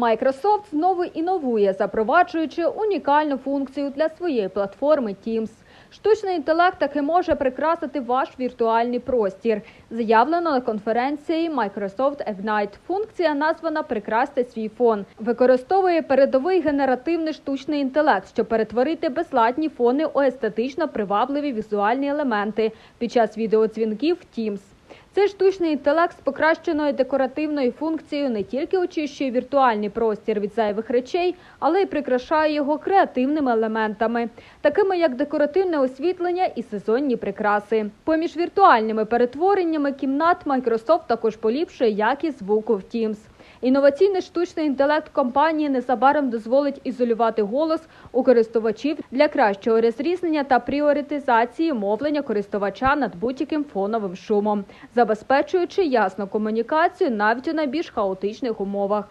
Microsoft знову інновує, запроваджуючи унікальну функцію для своєї платформи Teams. Штучний інтелект таки може прикрасити ваш віртуальний простір. Заявлено на конференції Microsoft Ignite. Функція названа Прикрасти свій фон. Використовує передовий генеративний штучний інтелект, щоб перетворити безладні фони у естетично привабливі візуальні елементи під час відеодзвінків Teams. Цей штучний інтелект з покращеною декоративною функцією не тільки очищує віртуальний простір від зайвих речей, але й прикрашає його креативними елементами, такими як декоративне освітлення і сезонні прикраси. Поміж віртуальними перетвореннями кімнат Microsoft також поліпшує якість звуку в Teams. Інноваційний штучний інтелект компанії незабаром дозволить ізолювати голос у користувачів для кращого розрізнення та пріоритизації мовлення користувача над будь-яким фоновим шумом, забезпечуючи ясну комунікацію навіть у найбільш хаотичних умовах.